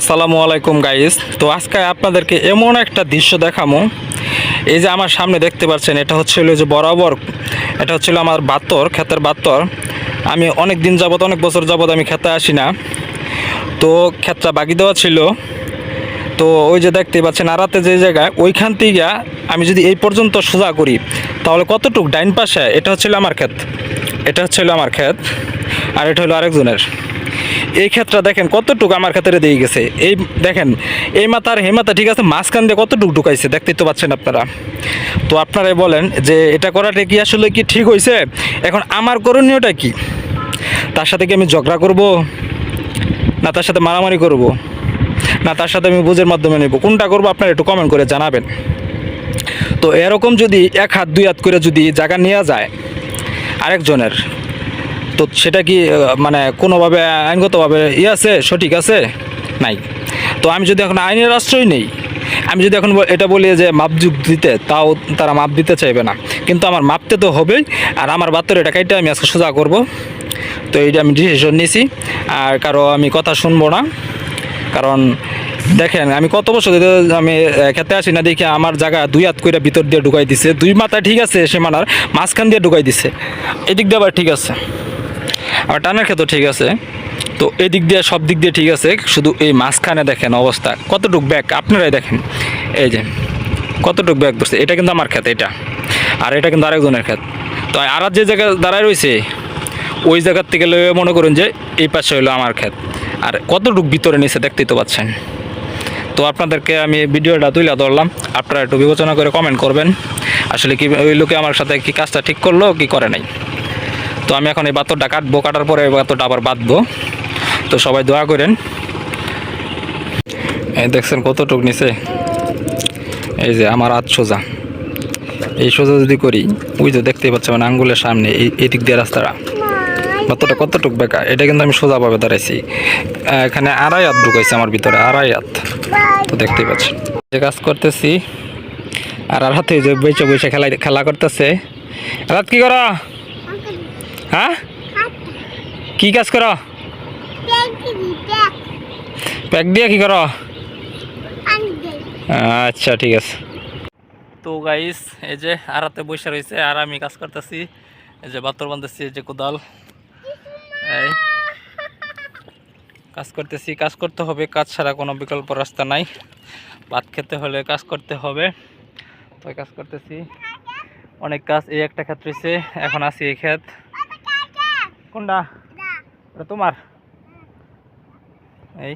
আসসালামু আলাইকুম গাইস তো আজকে আপনাদেরকে এমন একটা দৃশ্য দেখামো। এই যে আমার সামনে দেখতে পাচ্ছেন, এটা হচ্ছে হলো যে বরাবর, এটা হচ্ছিল আমার বাত্তর, ক্ষেতের বাত্তর। আমি অনেক দিন যাবত অনেক বছর যাবত আমি খেতে আসি না। তো ক্ষেতটা বাকি দেওয়া ছিল। তো ওই যে দেখতে পাচ্ছেন, আরাতে যে জায়গায় ওইখান থেকে আমি যদি এই পর্যন্ত সোজা করি, তাহলে কতটুক ডাইন পাশে, এটা হচ্ছিল আমার ক্ষেত। এটা হচ্ছিল আমার ক্ষেত, আর এটা হলো আরেকজনের। এই ক্ষেত্রে দেখেন কতটুকু আমার ক্ষেত্রে দিয়ে গেছে। এই দেখেন, এই মাথা ঠিক আছে, মাঝখান দিয়ে কতটুকু ঢুকাইছে, দেখতেই তো পাচ্ছেন আপনারা। তো আপনারাই বলেন যে এটা করাটা কি আসলে কি ঠিক হয়েছে এখন আমার করণীয়টা কি? তার সাথে কি আমি ঝগড়া করব? না, তার সাথে মারামারি করব? না, তার সাথে আমি বুঝের মাধ্যমে নেব? কোনটা করব আপনারা একটু কমেন্ট করে জানাবেন। তো এরকম যদি এক হাত, দুই হাত করে যদি জায়গা নেওয়া যায়, আরেকজনের তো সেটা কি মানে কোনোভাবে আইনগতভাবে ই আছে, সঠিক আছে? নাই। তো আমি যদি এখন আইনের আশ্রয় নেই, আমি যদি এখন এটা বলি যে মাপ যুগ দিতে, তাও তারা মাপ দিতে চাইবে না। কিন্তু আমার মাপতে তো হবেই, আর আমার বাত্তর এটা কাইটা আমি আজকে সোজা করব। তো এইটা আমি ডিসিশন নিয়েছি আর কারও আমি কথা শুনব না। কারণ দেখেন, আমি কত বছর আমি খেতে আসি না, দেখি আমার জায়গা দুই হাত করে ভিতর দিয়ে ঢুকাই দিছে। দুই মাথা ঠিক আছে সীমানার মাঝখান দিয়ে ঢুকাই দিছে। এদিক দিয়ে আবার ঠিক আছে। আর টানের ক্ষেত্রে ঠিক আছে। তো এদিক দিয়ে সব দিক দিয়ে ঠিক আছে, শুধু এই মাঝখানে দেখেন অবস্থা। কতটুক ব্যাগ আপনারাই দেখেন। এই যে, কতটুক ব্যাগ ধরছে? এটা কিন্তু আমার ক্ষেত, এটা। আর এটা কিন্তু আরেকজনের ক্ষেত। তো আর যে জায়গায় দাঁড়ায় রয়েছে, ওই জায়গার থেকে লয়ে মনে করুন যে এই পাশে হলো আমার ক্ষেত। আর কতটুক ভিতরে নিচে দেখতেই তো পাচ্ছেন। তো আপনাদেরকে আমি ভিডিওটা তুলে ধরলাম। আপনারা একটু বিবেচনা করে কমেন্ট করবেন। আসলে কি ওই লোকে আমার সাথে কি কাজটা ঠিক করল, কি করে নাই? তো আমি এখন এই বাতরটা কাটবো, কাটার পরে এই বাতরটা আবার বাঁধবো। তো সবাই দোয়া করেন। এই দেখছেন কতটুক নিচে? এই যে আমার হাত সোজা। এই সোজা যদি করি, ওই যে দেখতেই পাচ্ছেন মানে আঙ্গুলের সামনে, এই এই দিক দিয়ে রাস্তাটা। বাতরটা কতটুক বেকা এটা কিন্তু আমি সোজা সোজাভাবে দাঁড়াইছি এখানে আড়াই হাত ঢুকাইছে আমার ভিতরে, আড়াই হাত। তো দেখতেই পাচ্ছেন। যে কাজ করতেছি, আর আর হাতে যে বইসে বইসে খেলা খেলা করতেছে। রাত কি করো? হ্যাঁ? কি কাজ করো? প্যাক দিয়ে কি করো? আচ্ছা ঠিক আছে। তো গাইস এই যে আরাতে বসে রয়েছে আর আমি কাজ করতেছি। এই যে বাতর বান্ধতেছি এই যে কোদাল। এই কাজ করতেছি। কাজ করতে হবে, কাজ ছাড়া কোনো বিকল্প রাস্তা নাই। ভাত খেতে হলে কাজ করতে হবে। তো কাজ করতেছি। অনেক কাজ, এই একটা ক্ষেত রয়েছে। এখন আছি এই ক্ষেত। কোনটা? ওটা তোমার? এই।